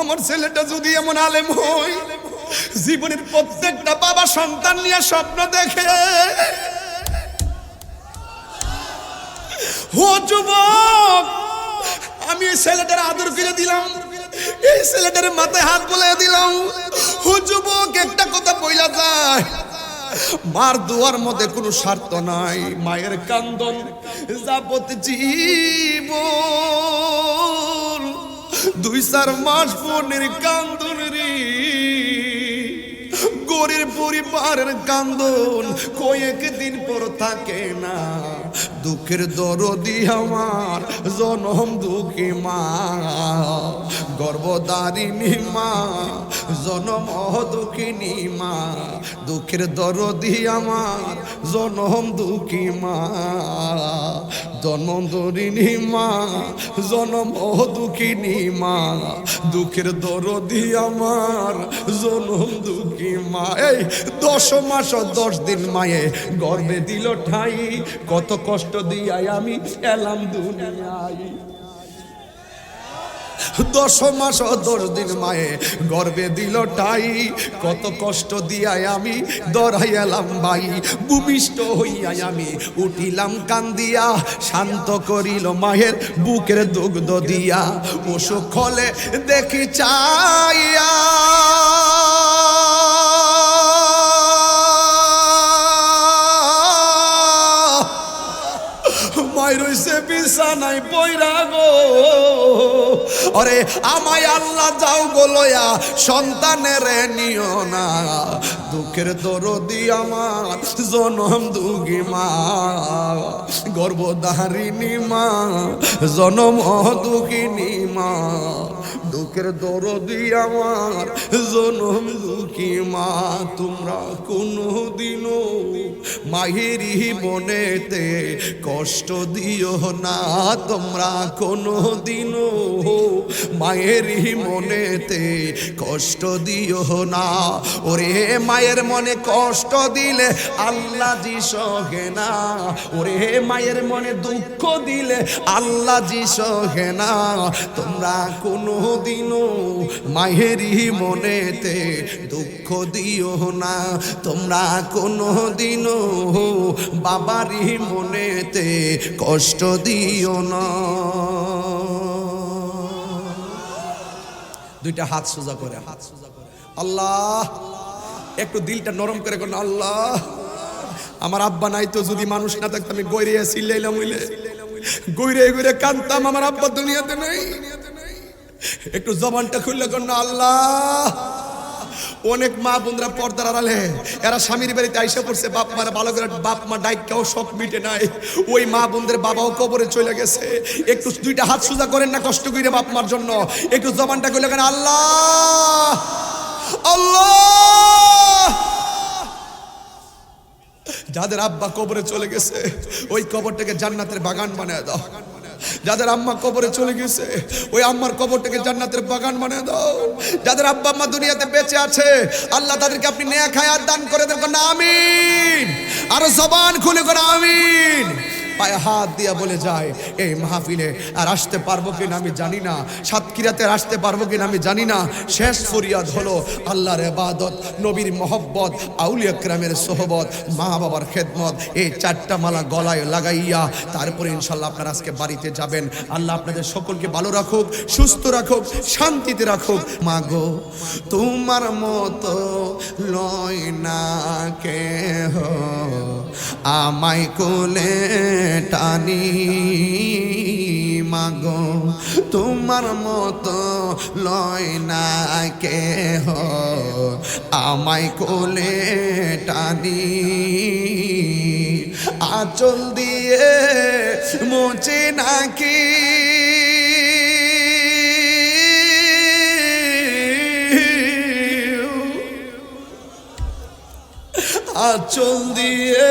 আমার ছেলেটা যদি এমন আলেম হয়, জীবনের প্রত্যেকটা বাবা সন্তান নিয়ে স্বপ্ন দেখে। ও যুবক, আমি এই ছেলেটার আদর করে দিলাম, এই ছেলেটার মাথায় হাত বলে দিলাম। ও যুবক, একটা কথা বইলা যায়, মার দুয়ার মধ্যে কোনো স্বার্থ নাই, মায়ের কান্দন যাবত জীব দুই চার মাস বোনের কান্দন রে। গরির পরিবারের কান্দন কয়েক দিন পর থাকে না। দুঃখের দরদি আমার, জনম দুঃখী মা। গর্ভদারিণী মা, জনম দুঃখিনী মা। দুঃখের দরদি আমার, জনম দুঃখী মা। জন্মদরিণী মা, জনম দুঃখিনী মা, দুঃখের দরদি আমার, জনম দুঃখী মা। এই দশ মাস দশ দিন মায়ে গর্বে দিল ঠাই, কত কষ্ট দিয়াই আমি এলাম দুনিয়ায়। দশ মাস দশ দিন মায়ে গর্বে দিল টাই কত কষ্ট দিয়াই আমি দরাই এলাম ভাই। ভূমিষ্ঠ হইয়াই আমি উঠিলাম কান্দিয়া, শান্ত করিল মায়ের বুকের দুগ্ধ দিয়া। অসুখ হলে দেখি চাইয়া মায়ের রইছে বিছানায় পয়রা গো। অরে আমায় আল্লাহ যাও গোলয়া সন্তানের নিও না। দুঃখের দরদি আমার, জনম দুগি মা। গর্ভধারিণী মা, জনম দুঃখিনী মা। দুঃখের দরদি আমার, জনম দুঃখী মা, তোমরা কোনো দিনও মাহিরি বনেতে কষ্ট দিও না, তোমরা কোনো দিনও মায়েরই মনেতে কষ্ট দিও না। ওরে মায়ের মনে কষ্ট দিলে আল্লাহ জি সহে না, ওরে মায়ের মনে দুঃখ দিলে আল্লাহ জি সহে না, তোমরা কোনো দিনও মায়েরই মনেতে দুঃখ দিও না। তোমরা কোনো দিনও বাবারই মনেতে কষ্ট দিও না। দুইটা হাত সোজা করে, হাত সোজা করে। আল্লাহ, একটু দিলটা নরম করে কোন আল্লাহ। আমার আব্বা নাই তো, যদি মানুষ না থাকতো আমি গৈরে সিল্লাইলাম হইলে। গৈরে গৈরে কানতাম আমার আব্বা দুনিয়াতে নেই। একটু জবানটা খুললে কোন আল্লাহ। অনেক মা বোনরা পর্দার আড়ালে, এরা স্বামীর বাড়িতে আইসা পড়ছে, বাপ মারা ভালো করে, বাপ মা ডাইকাও শখ মিটে নাই। ওই মা বোনদের বাবাও কবরে চলে গেছে। একটু দুইটা হাত সোজা করেন না কষ্ট করে বাপ মার জন্য। একটু জবানটা করলে কেন আল্লাহ। আল্লাহ। যাদের আব্বা কবরে চলে গেছে, ওই কবরটাকে জান্নাতের বাগান বানিয়ে দাও। যাদের আম্মা কবরে চলে গেছে, ওই আম্মার কবরটাকে জান্নাতের বাগান বানিয়ে দাও। যাদের আব্বা আম্মা দুনিয়াতে বেঁচে আছে, আল্লাহ তাদেরকে আপনি নেয়া খায়ার দান করে দেন। না আমিন। আরও জবান খুলে করে পায়ে হাত দিয়া বলে যায়, এই মাহফিলে আর আসতে পারব কিনা আমি জানি না। সাতক্ষীরাতে আসতে পারব কিনা আমি জানি না। শেষ ফরিয়াদ হলো আল্লাহর এবাদত নবীর মহব্বত, আউলিয়া ক্রামের সোহবত মা বাবার খেদমত। এই চারটা মালা গলায় লাগাইয়া তারপরে ইনশাল্লাহ আপনারা আজকে বাড়িতে যাবেন। আল্লাহ আপনাদের সকলকে ভালো রাখুক, সুস্থ রাখুক, শান্তিতে রাখুক। মা গো তোমার মতো লয় না কেহ। আমায় কোলে টানি, মাগো, তোমার মতো লয় না কেহ। আমায় কোলে টানি, আচল দিয়ে মোচে নাকি? আচল দিয়ে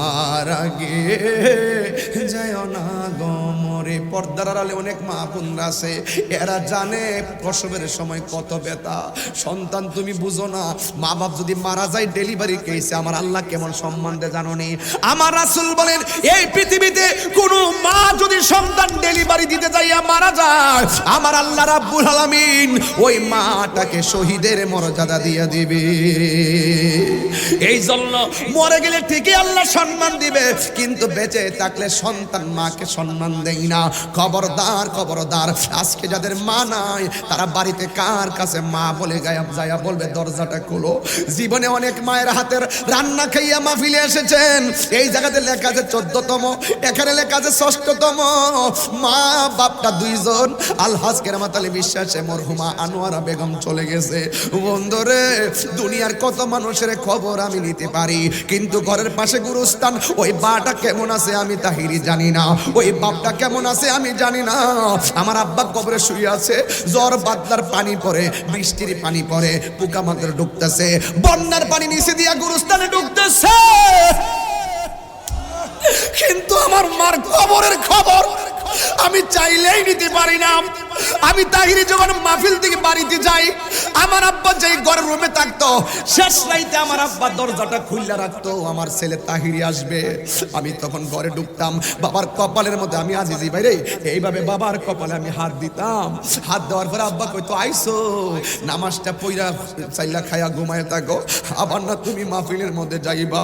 আমার আগে। যায় না গমরে পর্দার আড়ালে অনেক মা বোনরা আছে। এরা জানে প্রসবের সময় কত ব্যথা। সন্তান তুমি বুঝো না মা বাপ যদি মারা যায় ডেলিভারি কেসে আমার আল্লাহ কেমন সম্মান দেয় জানো নি? আমার রাসূল বলেন, এই পৃথিবীতে কোনো মা যদি সন্তান ডেলিভারি দিতে যাইয়া মারা যায়, আমার আল্লাহ রাব্বুল আলামিন ওই মাটাকে শহীদের মর্যাদা দিয়ে দিবে। এই জন্য মরে গেলে ঠিকই আল্লাহ সম্মান দিবে, কিন্তু বেঁচে থাকলে সন্তান মাকে সম্মান দেয় না। খবরদার খবরদার, আজকে যাদের মা নাই, তারা বাড়িতে কার কাছে মা বলে গায়া যায়া বলবে, দরজাটা খুলো। জীবনে অনেক মায়ের হাতের রান্না খাইয়া মা মাহফিলে এসেছেন। এই জায়গাতে লেখা আছে চোদ্দতম, এখানে লেখা আছে ষষ্ঠতম। মা, বাপটা দুইজন। আলহাজ কেরামাত আলী বিশ্বাসে মরহুমা আনোয়ারা বেগম চলে গেছে। বন্ধুরে, দুনিয়ার কত মানুষের খবর আমি নিতে পারি, কিন্তু ঘরের পাশে গুরুস্থান ওই বাটা কেমন আছে আমি তাহিরি জানি না। ওই বাপটা কেমন আছে আমি জানি না। আমার আব্বা কবরে শুয়ে আছে, জ্বর, বাদলার পানি পড়ে বৃষ্টির পানি পড়ে পোকা মাত্র ঢুকতেছে, বন্যার পানি নিচে দিয়া গুরুস্থানে ঢুকতেছে। কিন্তু আমার মার খবরের খবর আমি চাইলেই নিতে পারি না। আমি তাহিরি যখন মাহফিল থেকে বাড়িতে যাই, আমার আব্বা যেই ঘরের রুমে থাকতো, শেষ রাইতে আমার আব্বা দরজাটা খুললা রাখতো, আমার ছেলে তাহিরি আসবে। আমি তখন ঘরে ঢুকতাম, বাবার কপালের মধ্যে আমি আজিজি, বাইরে, এইভাবে বাবার কপালে আমি হাত দিতাম। হাত দেওয়ার পরে আব্বা কইতো, আইসো, নামাজটা পইরা চাইলা খায়া ঘুমায় থাকো। আবার না তুমি মাহফিলের মধ্যে যাইবা।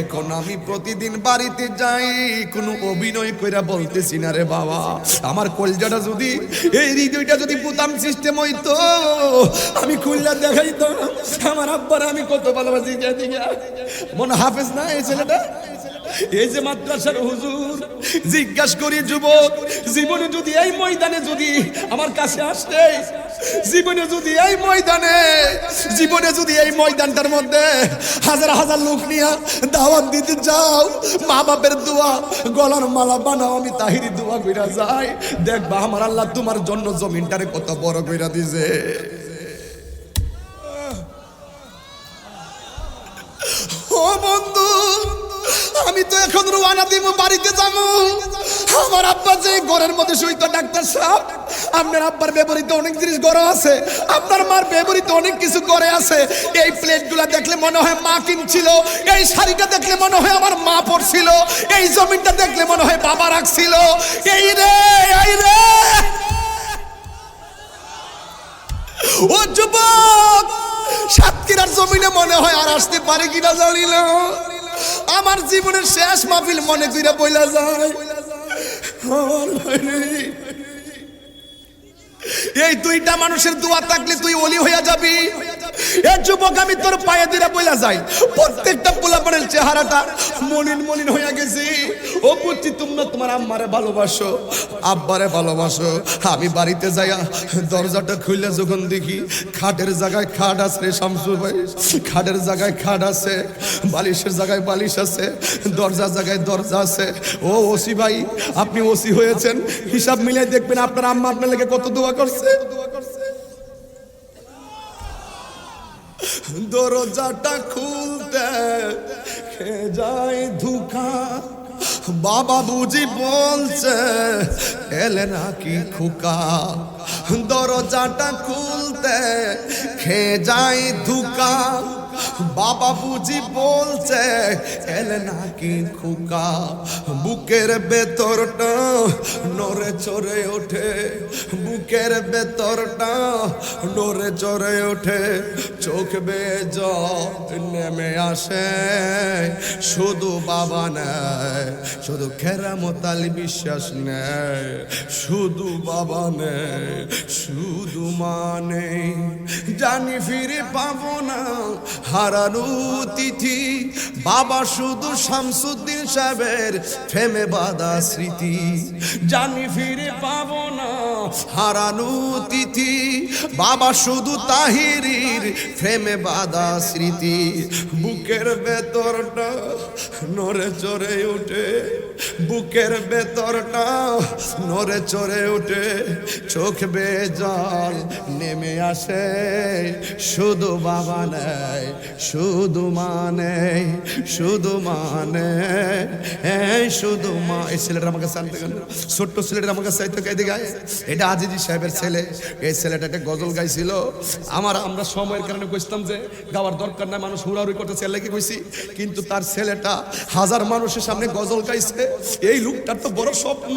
এখন আমি প্রতিদিন বাড়িতে যাই, কোনো অভিনয় কইরা বলতেছি না রে বাবা আমার কলজাটা যদি, এই হৃদয়টা যদি পুতাম সিস্টেম হইতো, আমি খুললা দেখাইতো, আমার আব্বার আমি কত ভালোবাসি মনে হাফেজ না এই ছেলেটা? এই যে মাদ্রাসার হুজুর, জিজ্ঞাসা করি, যুবক, জীবনে যদি এই ময়দানে যদি আমার কাছে আসতে জীবনে যদি এই ময়দানে, জীবনে যদি এই ময়দানটার মধ্যে হাজার হাজার লোক নিয়ে দাওয়াত দিতে যাও মা বাপের দোয়া, গলার মালা বানাও, আমি তাহিরি দোয়া কইরা যাই। দেখবা আমার আল্লাহ তোমার জন্য জমিনটারে কত বড় কইরা দিছে। দিব, বাড়িতে যাব। আমার আব্বা যে ঘরের মধ্যে ডাক্তার সাহেব, আপনার আব্বার ব্যবহৃত অনেক জিনিস আছে, আপনার মার ব্যবহৃত অনেক কিছু ঘরে আছে। এই প্লেটগুলা দেখলে মনে হয় মা কিনছিল, এই শাড়িটা দেখলে মনে হয় আমার মা পরছিল, এই জমিনটা দেখলে মনে হয় বাবা রাখছিল। এই রে এই রে। ও যুবক, সাতক্ষীরার জমিনে মনে হয় আর আসতে পারে কিনা জানি না। আমার জীবনের শেষ মাহফিল মনে কইরা বইলা যায়। এই দুইটা মানুষের দোয়া থাকলে তুই অলি হইয়া যাবি যুবক, আমি তোর পায়ে দিরা বইলা যাই। প্রত্যেকটা চেহারাটা হইয়া ও বুঝছি তোমরা তোমার আম্মারে ভালোবাসো, আব্বারে ভালোবাসো। আমি বাড়িতে যাইয়া দরজাটা খুললে যখন দেখি, খাটের জায়গায় খাট আছে রে শামসু ভাই। খাটের জায়গায় খাট আছে, বালিশের জায়গায় বালিশ আছে, দরজার জায়গায় দরজা আছে। ও ওসি ভাই, আপনি ওসি হয়েছেন। হিসাব মিলিয়ে দেখবেন আপনার আম্মা আপনার লেগে কত দোয়া করছে। দরজাটা খুলতে খে যায় ধুকা? বাবা বুঝি বলছে, এলে নাকি খুকা? দরজাটা খুলতে খে যায় ধুকা? বাবা বুঝি বলছে, এলে নাকি খুকা? বুকের ভেতরটা নরে চড়ে ওঠে, বুকের ভেতরটা নরে চড়ে ওঠে, চোখ বেয়ে জল নেমে আসে। শুধু বাবা নেয়, শুধু খেরামতালি বিশ্বাস নেয়, শুধু বাবা নেয়, শুধু মানে জানি ফিরে পাবো না হারানো তিথি। বাবা শুধু শামসুদ্দিন সাহেবের ফেমে বাদা স্মৃতি। জানি ফিরে পাবো না। হারানো তিথি, বাবা শুধু তাহিরির ফ্রেমে বাদা স্মৃতি। বুকের ভেতরটা নড়ে চড়ে উঠে, বুকের ভেতরটা নড়ে চড়ে উঠে, চোখ বেজল নেমে আসে। শুধু বাবা নেই, শুধু মানে শুধু মানে শুধু মা। এই ছেলেটা আমাকে শান্তি ছোট্ট ছেলেটা আমার কাছে চাইতে কেঁদে গায়ে, এটা আজিজি সাহেবের ছেলে। এই ছেলেটা একটা গজল গাইছিল। আমার, আমরা সময়ের কারণে কইতাম যে, গাওয়ার দরকার নাই, মানুষ হুড়াহুড়ি করতে ছেলে কি কইছি। কিন্তু তার ছেলেটা হাজার মানুষের সামনে গজল গাইছে। এই লোকটার তো বড় স্বপ্ন।